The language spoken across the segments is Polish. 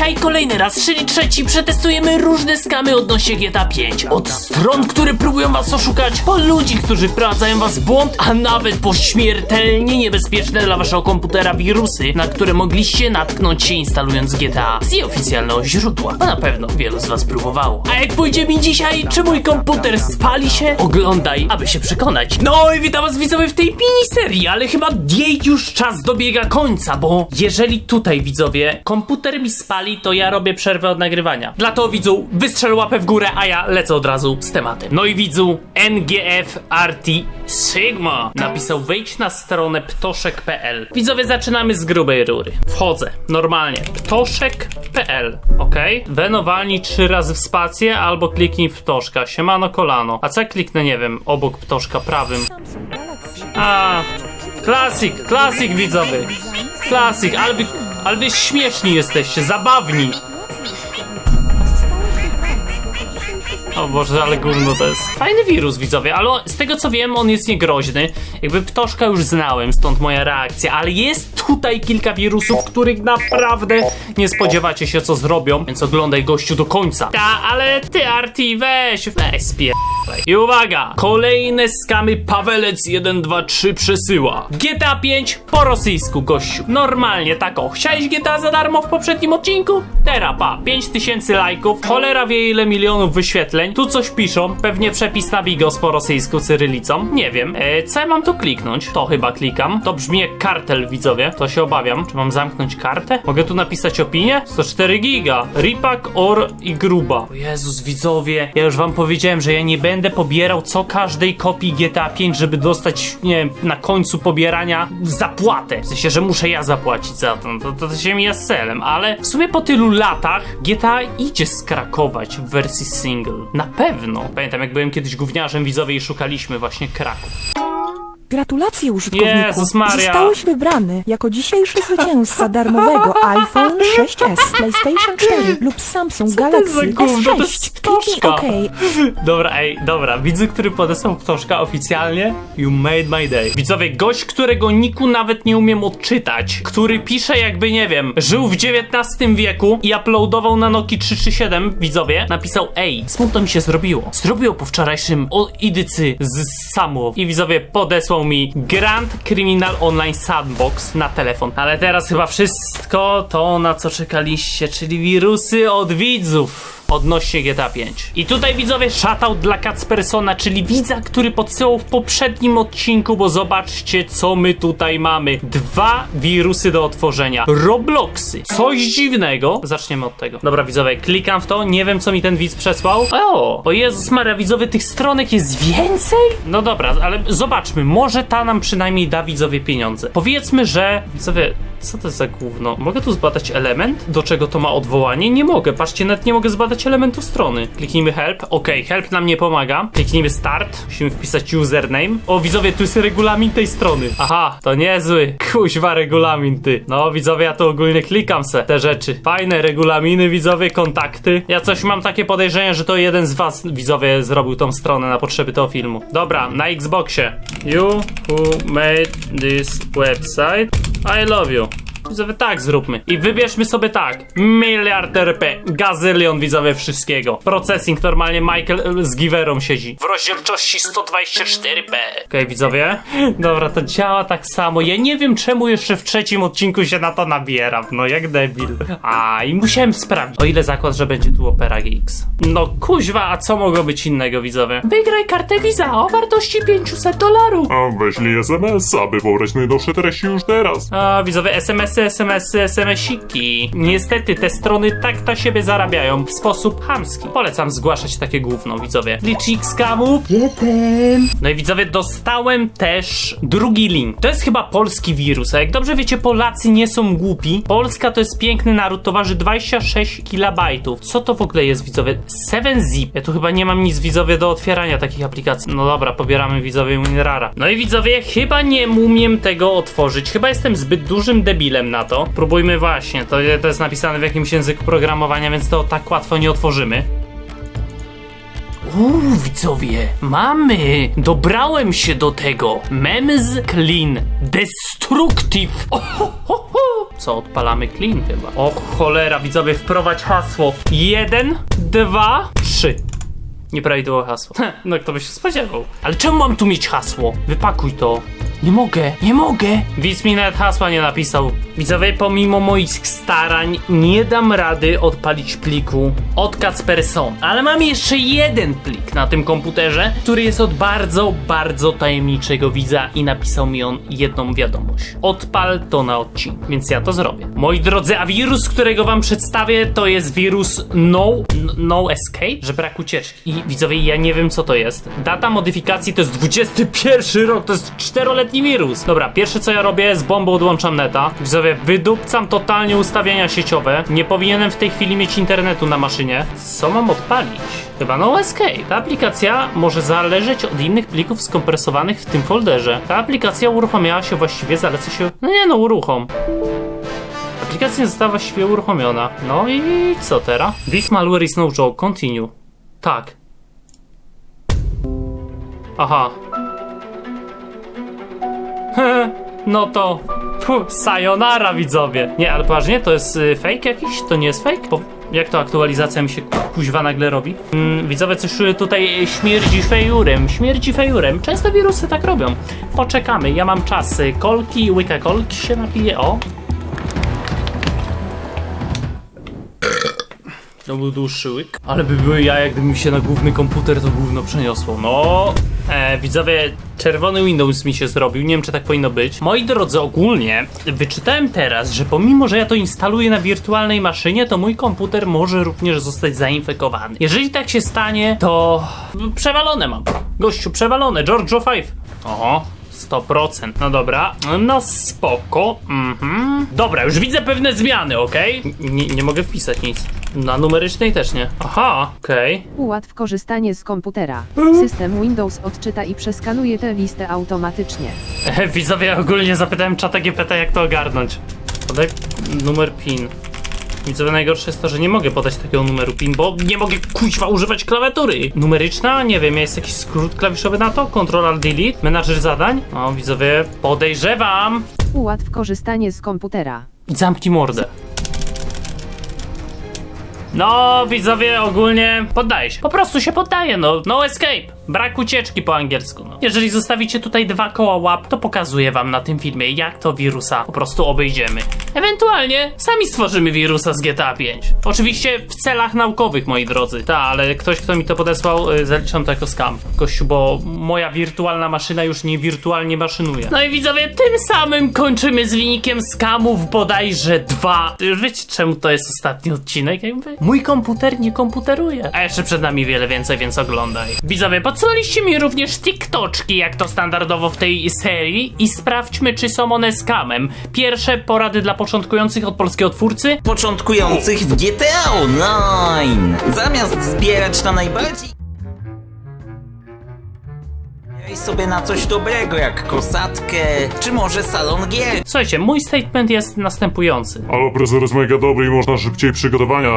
dzisiaj kolejny raz, czyli trzeci, przetestujemy różne skamy odnośnie GTA 5. Od stron, które próbują was oszukać, po ludzi, którzy wprowadzają was w błąd, a nawet po śmiertelnie niebezpieczne dla waszego komputera wirusy, na które mogliście natknąć się instalując GTA z jej oficjalnego źródła. A na pewno wielu z was próbowało. A jak pójdzie mi dzisiaj, czy mój komputer spali się? Oglądaj, aby się przekonać. No i witam was widzowie w tej miniserii, ale chyba jej już czas dobiega końca, bo jeżeli tutaj widzowie komputer mi spali, to ja robię przerwę od nagrywania. Dla to widzu wystrzel łapę w górę, a ja lecę od razu z tematem. No i widzu NGF RT Sigma napisał wejdź na stronę ptoszek.pl. Widzowie zaczynamy z grubej rury. Wchodzę, normalnie. Ptoszek.pl, ok? Weno walnij trzy razy w spację albo kliknij w ptoszka. Siemano kolano. A co kliknę, nie wiem, obok ptoszka prawym? A, klasik, klasik widzowie. Klasik, ale ale wy śmieszni jesteście, zabawni. O Boże, ale gówno to jest. Fajny wirus, widzowie, ale z tego co wiem, on jest niegroźny. Jakby ptoszka już znałem, stąd moja reakcja, ale jest tutaj kilka wirusów, których naprawdę nie spodziewacie się, co zrobią, więc oglądaj gościu do końca. Ta, ale ty, Arti, weź, weź I uwaga! Kolejne skamy Pawelec 123 przesyła. GTA 5 po rosyjsku, gościu. Normalnie, tak o. Chciałeś GTA za darmo w poprzednim odcinku? Teraz, pa. 5000 lajków. Cholera wie ile milionów wyświetleń. Tu coś piszą. Pewnie przepis na Bigos po rosyjsku cyrylicą. Nie wiem. E, co ja mam tu kliknąć? To chyba klikam. To brzmi jak kartel, widzowie. To się obawiam. Czy mam zamknąć kartę? Mogę tu napisać opinię? 104 giga. Ripak, Or i Gruba. O Jezus, widzowie. Ja już wam powiedziałem, że ja nie będę pobierał co każdej kopii GTA 5, żeby dostać, nie wiem, na końcu pobierania zapłatę. W sensie, że muszę ja zapłacić za to. To, to, to się mija z celem, ale w sumie po tylu latach GTA idzie skrakować w wersji single. Na pewno. Pamiętam, jak byłem kiedyś gówniarzem widzowie i szukaliśmy właśnie Kraków. Gratulacje użytkowniku. Jezus Maria. Zostałeś wybrany jako dzisiejszy zwycięzca darmowego iPhone 6s, PlayStation 4 lub Samsung to jest za Galaxy gówno? To S6. jest Kliknij ptoszka. OK. Dobra, ej, dobra, widzu, który podesłał ptoszka oficjalnie, you made my day. Widzowie, gość, którego niku nawet nie umiem odczytać, który pisze jakby, nie wiem, żył w XIX wieku i uploadował na Noki 337, widzowie, napisał, ej, smutno mi się zrobiło. Zrobiło po wczorajszym o idycy z Samuł. I widzowie, podesłał mi Grand Criminal Online Sandbox na telefon. Ale teraz chyba wszystko to, na co czekaliście, czyli wirusy od widzów odnośnie GTA 5. I tutaj widzowie shoutout dla Kacpersona, czyli widza, który podsyłał w poprzednim odcinku, bo zobaczcie co my tutaj mamy. Dwa wirusy do otworzenia. Robloxy. Coś dziwnego. Zaczniemy od tego. Dobra widzowie, klikam w to, nie wiem co mi ten widz przesłał. O, o Jezus Maria, widzowie, tych stronek jest więcej? No dobra, ale zobaczmy, może ta nam przynajmniej da widzowie pieniądze. Powiedzmy, że widzowie, co to jest za gówno? Mogę tu zbadać element? Do czego to ma odwołanie? Nie mogę. Patrzcie, nawet nie mogę zbadać elementu strony. Kliknijmy help. Ok, help nam nie pomaga. Kliknijmy start. Musimy wpisać username. O, widzowie, tu jest regulamin tej strony. Aha, to niezły. Kuźwa regulamin, ty. No, widzowie, ja to ogólnie klikam se te rzeczy. Fajne regulaminy, widzowie, kontakty. Ja coś mam takie podejrzenie, że to jeden z was, widzowie, zrobił tą stronę na potrzeby tego filmu. Dobra, na Xboxie. You who made this website, I love you. Widzowie, tak zróbmy. I wybierzmy sobie tak. Miliard RP, gazylion widzowie wszystkiego. Processing normalnie Michael e, z Giverą siedzi. W rozdzielczości 124p. Okej, widzowie. Dobra, to działa tak samo. Ja nie wiem czemu jeszcze w trzecim odcinku się na to nabieram. No jak debil. A, i musiałem sprawdzić. O ile zakład, że będzie tu Opera GX. No kuźwa, a co mogło być innego, widzowie? Wygraj kartę Visa o wartości 500 dolarów. A wyślij SMS, aby pobrać najnowsze treści już teraz. A, widzowie, SMS-y, SMS-y, SMS-siki. Niestety te strony tak na siebie zarabiają w sposób chamski. Polecam zgłaszać takie gówno, widzowie. Licznik skamów. Jestem. No i widzowie, dostałem też drugi link. To jest chyba polski wirus, a jak dobrze wiecie, Polacy nie są głupi. Polska to jest piękny naród, to waży 26 kilobajtów. Co to w ogóle jest, widzowie? 7zip. Ja tu chyba nie mam nic, widzowie, do otwierania takich aplikacji. No dobra, pobieramy, widzowie, Winrara. No i widzowie, chyba nie umiem tego otworzyć. Chyba jestem zbyt dużym debilem na to. Próbujmy właśnie. To, to jest napisane w jakimś języku programowania, więc to tak łatwo nie otworzymy. Uuu, widzowie, mamy! Dobrałem się do tego. Mems Clean Destructive. O, ho, ho, ho. Co, odpalamy clean chyba? O cholera, widzowie, wprowadź hasło. Jeden, dwa, trzy. Nieprawidłowe hasło. Heh, No kto by się spodziewał. Ale czemu mam tu mieć hasło? Wypakuj to. Nie mogę, nie mogę. Widz mi nawet hasła nie napisał. Widzowie, pomimo moich starań nie dam rady odpalić pliku od Kacperson. Ale mam jeszcze jeden plik na tym komputerze, który jest od bardzo, bardzo tajemniczego widza i napisał mi on jedną wiadomość. Odpal to na odcinek, więc ja to zrobię. Moi drodzy, a wirus, którego wam przedstawię, to jest wirus No, no Escape, że brak ucieczki. I widzowie, ja nie wiem co to jest. Data modyfikacji to jest 21 rok, to jest czteroletni wirus. Dobra, pierwsze co ja robię, z bombą odłączam neta. Widzowie, wydupcam totalnie ustawienia sieciowe. Nie powinienem w tej chwili mieć internetu na maszynie. Co mam odpalić? Chyba No Escape. Ta aplikacja może zależeć od innych plików skompresowanych w tym folderze. Ta aplikacja uruchamiała się właściwie, zalecę się... No nie no, uruchom. Aplikacja została właściwie uruchomiona. No i co teraz? This malware is no joke. Continue. Tak. Aha. No to... Puh, sayonara widzowie. Nie, ale poważnie, to jest y, fake jakiś? To nie jest fake? Bo jak to aktualizacja mi się ku- kuźwa nagle robi? Mm, widzowie, coś y, tutaj śmierdzi fejurem. Śmierdzi fejurem. Często wirusy tak robią. Poczekamy, ja mam czas. Y, Kolki, łyka kolki się napije. O, To był dłuższy łyk. Ale by były ja, gdyby mi się na główny komputer to gówno przeniosło. No, e, widzowie, czerwony Windows mi się zrobił. Nie wiem, czy tak powinno być. Moi drodzy, ogólnie wyczytałem teraz, że pomimo, że ja to instaluję na wirtualnej maszynie, to mój komputer może również zostać zainfekowany. Jeżeli tak się stanie, to przewalone mam. Gościu, przewalone. Giorgio 5. Oho. 100%. No dobra. No spoko. Mhm. Dobra, już widzę pewne zmiany, okej? Nie, nie mogę wpisać nic. Na numerycznej też nie. Aha, okej. Ułatw korzystanie z komputera. System Windows odczyta i przeskanuje tę listę automatycznie. Okay. Widzowie, ja ogólnie zapytałem czata GPT, jak to ogarnąć. Podaj numer PIN. Widzowie, najgorsze jest to, że nie mogę podać takiego numeru PIN, bo nie mogę kuźwa używać klawiatury. Numeryczna? Nie wiem, jest jakiś skrót klawiszowy na to? Ctrl Delete? Menadżer zadań? No, widzowie, podejrzewam. Ułatw korzystanie z komputera. Zamknij mordę. No, widzowie, ogólnie poddaję się. Po prostu się poddaję, no. No escape. Brak ucieczki po angielsku, no. Jeżeli zostawicie tutaj dwa koła łap, to pokazuję wam na tym filmie, jak to wirusa po prostu obejdziemy. Ewentualnie sami stworzymy wirusa z GTA 5. Oczywiście w celach naukowych, moi drodzy. Ta, ale ktoś, kto mi to podesłał, y, zaliczam to jako scam. Gościu, bo moja wirtualna maszyna już nie wirtualnie maszynuje. No i widzowie, tym samym kończymy z wynikiem skamów bodajże dwa. Już wiecie, czemu to jest ostatni odcinek, jakby? Mój komputer nie komputeruje. A jeszcze przed nami wiele więcej, więc oglądaj. Widzowie, podsyłaliście mi również TikToczki, jak to standardowo w tej serii i sprawdźmy, czy są one skamem. Pierwsze porady dla początkujących od polskiego twórcy. początkujących w GTA Online. Zamiast zbierać na najbardziej Graj sobie na coś dobrego, jak kosatkę, czy może salon gier. Słuchajcie, mój statement jest następujący. Ale prezor jest mega dobry i można szybciej przygotowania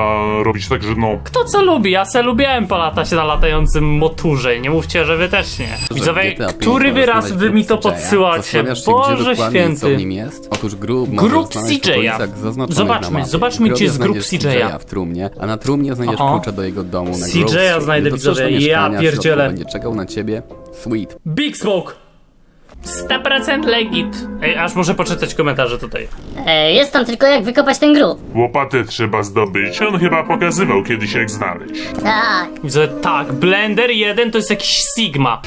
robić, także no... Kto co lubi? Ja se lubiłem polatać na latającym moturze. Nie mówcie, że wy też nie. Widzowie, GTA który wyraz znaleźć wy mi to CJ-a. podsyłacie? Zastanawiasz się, gdzie Boże dokładnie i Co w święty. nim jest? Otóż grób Grób możesz znaleźć w CJ-a. okolicach zaznaczonych Zobaczmy, na mapie. zobaczmy, W gdzie jest grób znajdziesz CJ-a. w trumnie, a na trumnie znajdziesz Aha. klucze do jego domu na CJ-a Grove Street. znajdę, Gdy dotrzesz do widzowie, ja mieszkania, w środku pierdzielę. będzie czekał na ciebie Sweet. Big Smoke! 100% legit. Ej, aż muszę poczytać komentarze tutaj. E, jest tam tylko jak wykopać ten grób. Łopatę trzeba zdobyć, on chyba pokazywał kiedyś jak znaleźć. Tak. Widzę, tak, Blender 1 to jest jakiś Sigma.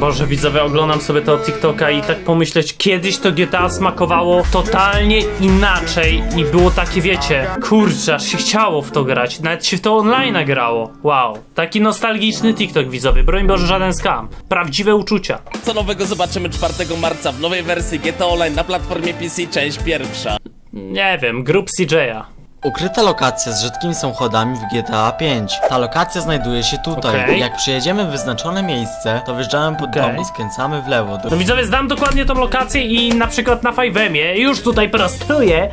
Boże, widzowie, oglądam sobie to TikToka i tak pomyśleć, kiedyś to GTA smakowało totalnie inaczej i było takie, wiecie, kurczę, aż się chciało w to grać, nawet się w to online grało. Wow, taki nostalgiczny TikTok, widzowie, broń Boże, żaden skam. Prawdziwe uczucia. Co nowego zobaczymy 4 marca w nowej wersji GTA Online na platformie PC, część pierwsza. Nie wiem, grup CJ'a. Ukryta lokacja z rzadkimi samochodami w GTA 5. Ta lokacja znajduje się tutaj. Okej. Jak przyjedziemy w wyznaczone miejsce, to wjeżdżamy pod Okej. dom i skręcamy w lewo. Do... No widzowie, znam dokładnie tą lokację i na przykład na Fajwemie już tutaj prostuję.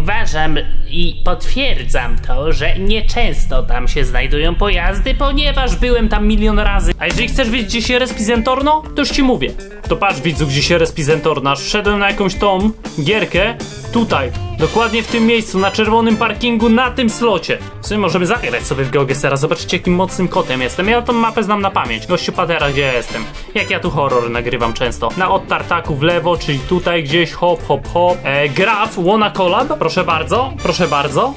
Uważam i potwierdzam to, że nieczęsto tam się znajdują pojazdy, ponieważ byłem tam milion razy. A jeżeli chcesz wiedzieć, gdzie się respi Zentorno, to już ci mówię. To patrz widzu, gdzie się respi Zentorno. Aż Wszedłem na jakąś tą gierkę, tutaj, dokładnie w tym miejscu, na czerwonym parkingu, na tym slocie. W sumie możemy zagrać sobie w GeoGesera, zobaczycie jakim mocnym kotem jestem. Ja tą mapę znam na pamięć. Gościu Patera, gdzie ja jestem. Jak ja tu horror nagrywam często. Na od tartaku w lewo, czyli tutaj gdzieś, hop, hop, hop. E, Graf, Wanna Collab, proszę bardzo, proszę bardzo.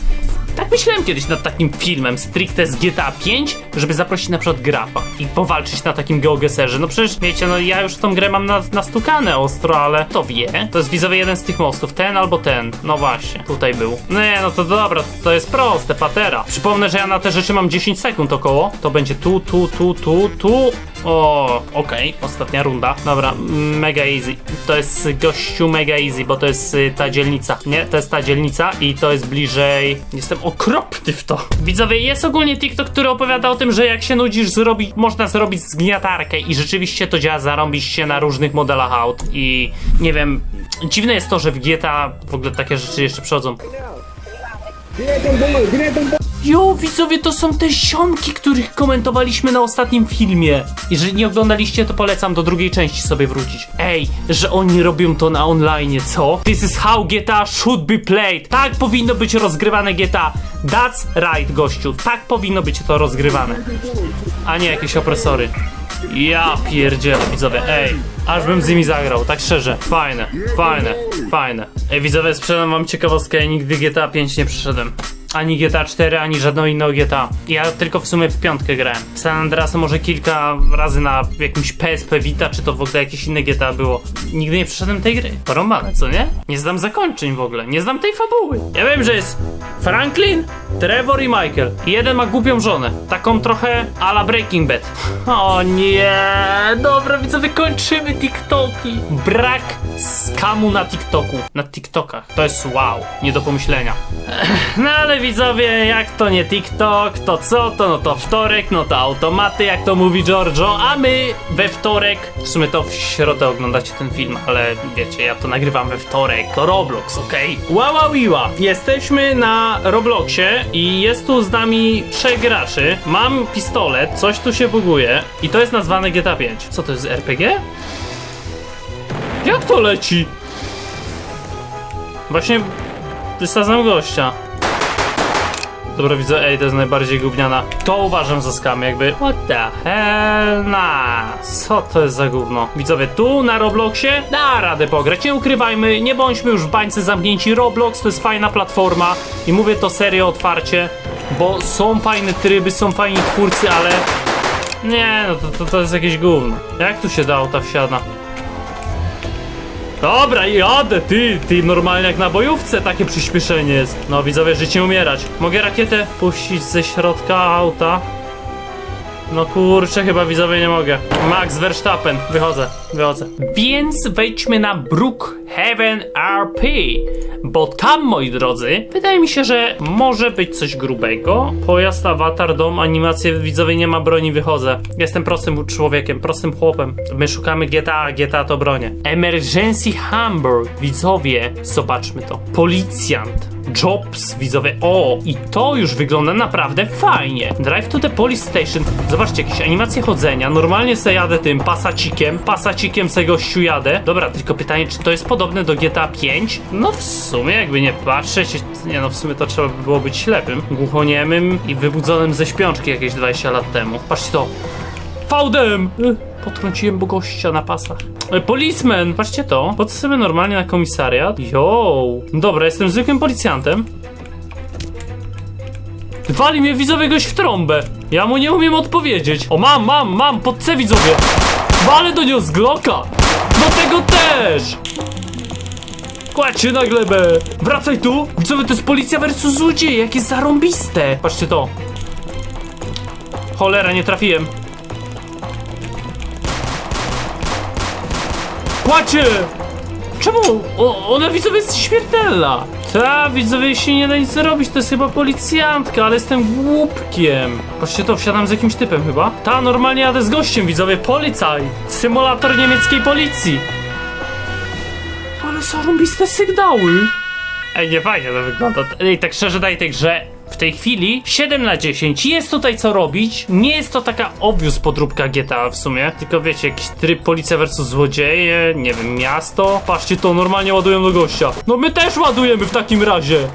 Tak myślałem kiedyś nad takim filmem stricte z GTA 5, żeby zaprosić na przykład grafa i powalczyć na takim geogeserze. No przecież wiecie, no ja już tą grę mam na, nastukane ostro, ale to wie. To jest widzowie jeden z tych mostów, ten albo ten. No właśnie, tutaj był. No nie, no to dobra, to jest proste, patera. Przypomnę, że ja na te rzeczy mam 10 sekund około. To będzie tu, tu, tu, tu, tu. O, okej, ostatnia runda. Dobra, mega easy. To jest gościu mega easy, bo to jest y, ta dzielnica. Nie, to jest ta dzielnica i to jest bliżej. Jestem okropny w to. Widzowie, jest ogólnie TikTok, który opowiada o tym, że jak się nudzisz, zrobi, można zrobić zgniatarkę i rzeczywiście to działa zarąbiście na różnych modelach aut. I nie wiem, dziwne jest to, że w GTA w ogóle takie rzeczy jeszcze przychodzą. Jo, widzowie, to są te ziomki, których komentowaliśmy na ostatnim filmie. Jeżeli nie oglądaliście, to polecam do drugiej części sobie wrócić. Ej, że oni robią to na online, co? This is how GTA should be played. Tak powinno być rozgrywane GTA. That's right, gościu. Tak powinno być to rozgrywane. A nie jakieś opresory. Ja pierdzielę, widzowie, ej, aż bym z nimi zagrał, tak szczerze, fajne, fajne, fajne. Ej, widzowie, sprzedam wam ciekawostkę, ja nigdy GTA 5 nie przeszedłem. Ani GTA 4, ani żadną inną GTA. Ja tylko w sumie w piątkę grałem. San Andreas może kilka razy na jakimś PSP Vita, czy to w ogóle jakieś inne GTA było. Nigdy nie przeszedłem tej gry. Porąbane, co nie? Nie znam zakończeń w ogóle, nie znam tej fabuły. Ja wiem, że jest Franklin, Trevor i Michael. I jeden ma głupią żonę. Taką trochę ala Breaking Bad. O nie, dobra, widzowie, kończymy TikToki. Brak skamu na TikToku. Na TikTokach. To jest wow, nie do pomyślenia. No ale widzowie, jak to nie TikTok, to co? To no to wtorek, no to automaty, jak to mówi Giorgio, a my we wtorek, w sumie to w środę oglądacie ten film, ale wiecie, ja to nagrywam we wtorek, to Roblox, okej? Okay? Wawawiła, jesteśmy na Robloxie i jest tu z nami trzech graczy, mam pistolet, coś tu się buguje i to jest nazwane GTA 5. Co to jest RPG? Jak to leci? Właśnie wysadzam gościa. Dobra, widzę, ej, to jest najbardziej gówniana. To uważam za skam, jakby. What the hell, na? Co to jest za gówno? Widzowie, tu na Robloxie da radę pograć. Nie ukrywajmy, nie bądźmy już w bańce zamknięci. Roblox to jest fajna platforma i mówię to serio otwarcie, bo są fajne tryby, są fajni twórcy, ale. Nie, no to, to, to jest jakieś gówno. Jak tu się da auta wsiada? Dobra, jadę, ty, ty normalnie jak na bojówce takie przyspieszenie jest. No widzowie, życie umierać. Mogę rakietę puścić ze środka auta? No kurczę, chyba widzowie nie mogę. Max Verstappen, wychodzę, wychodzę. Więc wejdźmy na Brookhaven RP, bo tam, moi drodzy, wydaje mi się, że może być coś grubego. Pojazd, awatar, dom, animacje, widzowie, nie ma broni, wychodzę. Jestem prostym człowiekiem, prostym chłopem. My szukamy GTA, GTA to bronie. Emergency Hamburg, widzowie, zobaczmy to. Policjant. Jobs, widzowie. O, i to już wygląda naprawdę fajnie. Drive to the police station. Zobaczcie, jakieś animacje chodzenia. Normalnie se jadę tym pasacikiem. Pasacikiem se gościu jadę. Dobra, tylko pytanie, czy to jest podobne do GTA 5? No w sumie, jakby nie patrzeć, nie no, w sumie to trzeba by było być ślepym, głuchoniemym i wybudzonym ze śpiączki jakieś 20 lat temu. Patrzcie to. Faudem! Potrąciłem gościa na pasach. E, Policeman! Patrzcie to. Pod sobie normalnie na komisariat. Yo! Dobra, jestem zwykłym policjantem. Wali mnie widzowie gość w trąbę. Ja mu nie umiem odpowiedzieć. O, mam, mam, mam, pod C widzowie. Walę do niego z Glocka. Do tego też. Kładź się na glebę. Wracaj tu. Widzowie, to jest policja versus złodzieje. Jakie zarąbiste. Patrzcie to. Cholera, nie trafiłem. Kłacie! Czemu? O, ona widzowie jest śmiertelna! Ta, widzowie, się nie da nic zrobić, to jest chyba policjantka, ale jestem głupkiem. Patrzcie to, wsiadam z jakimś typem chyba. Ta, normalnie jadę z gościem, widzowie, policaj. Symulator niemieckiej policji. Ale zarąbiste sygnały. Ej, nie fajnie to wygląda. Ej, tak szczerze daj tej grze w tej chwili 7 na 10. Jest tutaj co robić. Nie jest to taka obvious podróbka GTA w sumie. Tylko wiecie, jakiś tryb policja versus złodzieje, nie wiem, miasto. Patrzcie to, normalnie ładują do gościa. No my też ładujemy w takim razie.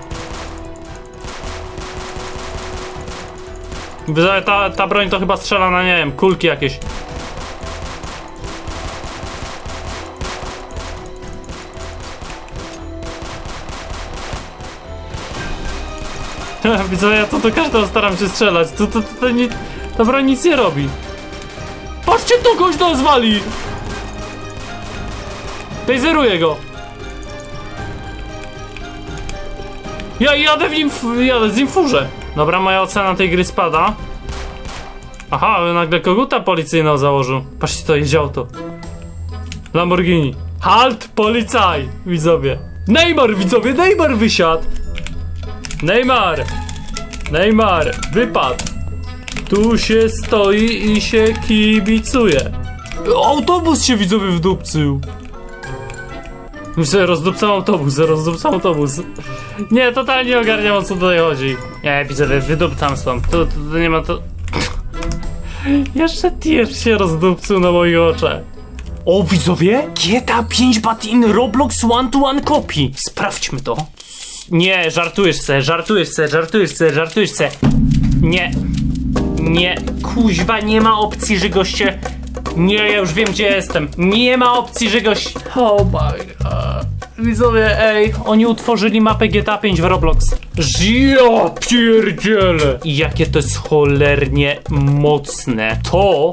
Ta, ta broń to chyba strzela na, nie wiem, kulki jakieś. Widzę, ja to do każdego staram się strzelać. To, to, to, to nie, ta broń nic nie robi. Patrzcie, to gość nas wali! Taseruję go. Ja jadę w nim, jadę z nim furze. Dobra, moja ocena tej gry spada. Aha, nagle koguta policyjną założył. Patrzcie, to jedzie auto. Lamborghini. Halt, policaj, widzowie. Neymar, widzowie, Neymar wysiadł. Neymar! Neymar, wypad! Tu się stoi i się kibicuje. Autobus się widzowie wdupcył. Że rozdupcam autobus, że rozdupcam autobus. Nie, totalnie ogarniam o co tutaj chodzi. Nie, widzowie, wydupcam stąd. To, to, to nie ma to... Jeszcze tier się rozdupcył na moich oczach. O, widzowie! GTA 5 but in Roblox one to one copy. Sprawdźmy to. Nie, żartujesz se, żartujesz se, żartujesz se, żartujesz se. Nie. Nie, kuźwa, nie ma opcji, że goście... Nie, ja już wiem, gdzie jestem. Nie ma opcji, że gość... Oh my god. Widzowie, ej, oni utworzyli mapę GTA 5 w Roblox. Ja pierdziele! I jakie to jest cholernie mocne. To,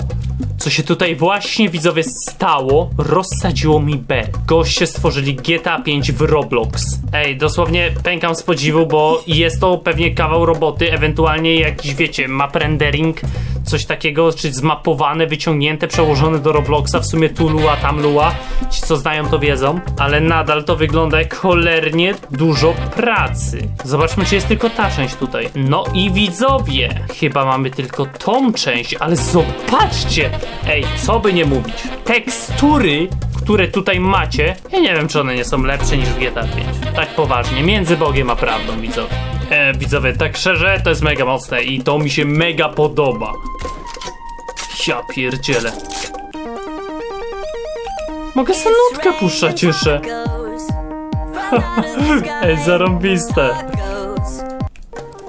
co się tutaj właśnie widzowie stało, rozsadziło mi B. Goście stworzyli GTA 5 w Roblox. Ej, dosłownie pękam z podziwu, bo jest to pewnie kawał roboty, ewentualnie jakiś, wiecie, map rendering, coś takiego, czy zmapowane, wyciągnięte, przełożone do Robloxa, w sumie tu lua, tam lua. Ci, co znają, to wiedzą, ale nadal to wygląda jak cholernie dużo pracy. Zobaczmy, czy jest tylko ta część tutaj. No i widzowie, chyba mamy tylko tą część, ale zobaczcie! Ej, co by nie mówić. Tekstury, które tutaj macie, ja nie wiem, czy one nie są lepsze niż w GTA 5. Tak poważnie, między Bogiem a prawdą, widzowie. E, widzowie, tak szczerze, to jest mega mocne i to mi się mega podoba. Ja pierdzielę. Mogę sobie nutkę puszczać jeszcze. Ej, zarąbiste.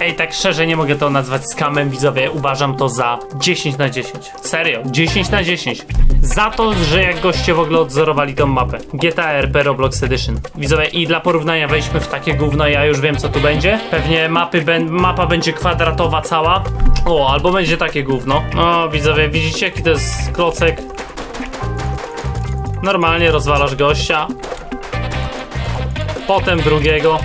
Ej, tak szczerze nie mogę to nazwać skamem, widzowie. Uważam to za 10 na 10. Serio, 10 na 10. Za to, że jak goście w ogóle odzorowali tą mapę. GTA RP Roblox Edition. Widzowie, i dla porównania wejdźmy w takie gówno, ja już wiem co tu będzie. Pewnie mapy mapa będzie kwadratowa cała. O, albo będzie takie gówno. No, widzowie, widzicie jaki to jest klocek? Normalnie rozwalasz gościa. Potem drugiego.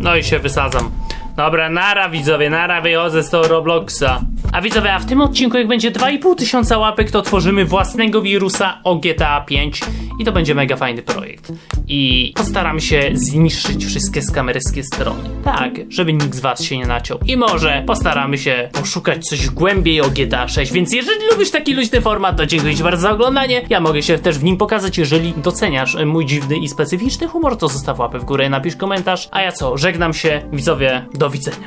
No i się wysadzam. Dobra, nara widzowie, nara wychodzę z tego Robloxa. A widzowie, a w tym odcinku jak będzie 2,5 tysiąca łapek, to tworzymy własnego wirusa o GTA 5 i to będzie mega fajny projekt. I postaram się zniszczyć wszystkie skamerskie strony. Tak, żeby nikt z was się nie naciął. I może postaramy się poszukać coś głębiej o GTA 6, więc jeżeli lubisz taki luźny format, to dziękuję ci bardzo za oglądanie. Ja mogę się też w nim pokazać, jeżeli doceniasz mój dziwny i specyficzny humor, to zostaw łapę w górę, napisz komentarz. A ja co, żegnam się, widzowie, do widzenia.